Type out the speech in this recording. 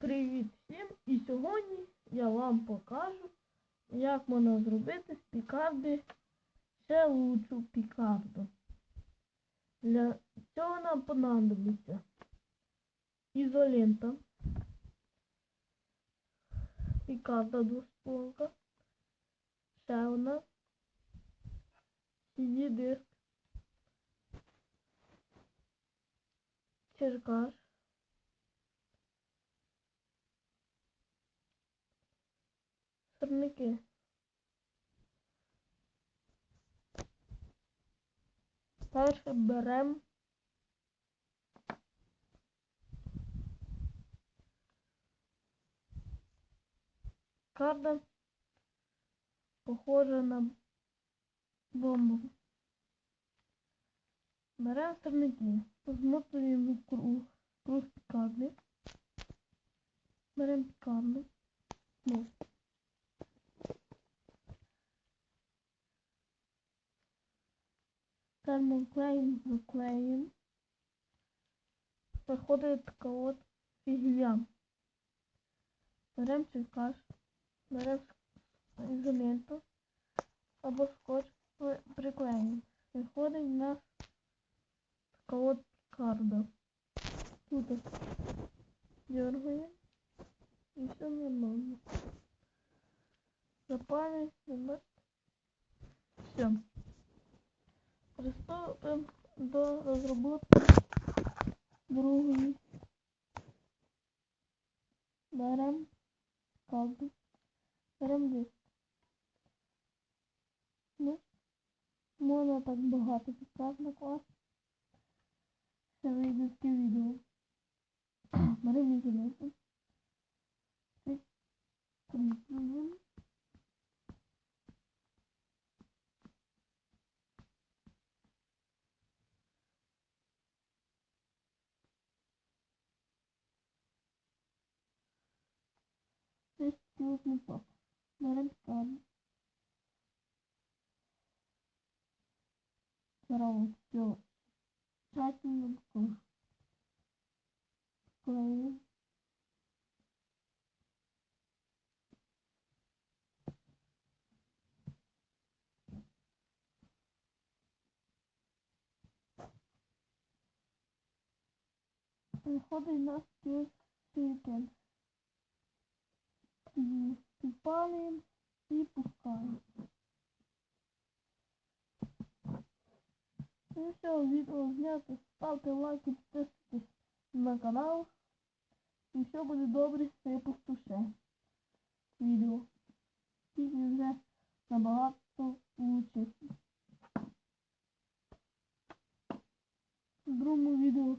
Привіт всім! І сьогодні я вам покажу, як можна зробити з пікарди ще лучшу пікарду. Для цього нам понадобиться ізолента, пікарда двостволка, ще одна, CD-диск, черкаш, сирники. Перше беремо карта похожа на бомбу. Беремо сирники, змотуємо круг, круг пікарди. Беремо пікарду. Ну. термоклеєм заклеїмо. Виходить така от фігня. Беремо чекаш, беремо ізоленту або скотч при- приклеїмо. Виходить у нас така карда. Тут дергаємо і все нормально. Запалюємо, все. Приступимо до розробки другої. Берем кабель. Берем диск. Ну, можна так багато підстав накласти. Це вийде з відео. Беремо ізоленту. Прикріплюємо. Наступний пак. Беремо скарб. Зараз все. Тщательно клеим. Виходить у нас Упали и пускаємо. Ну все, відео знято. Ставте лайки, підписуйтесь на канал. І все буде добре, все пусту ще відео. Тільки вже набагато лучше. В другому відео.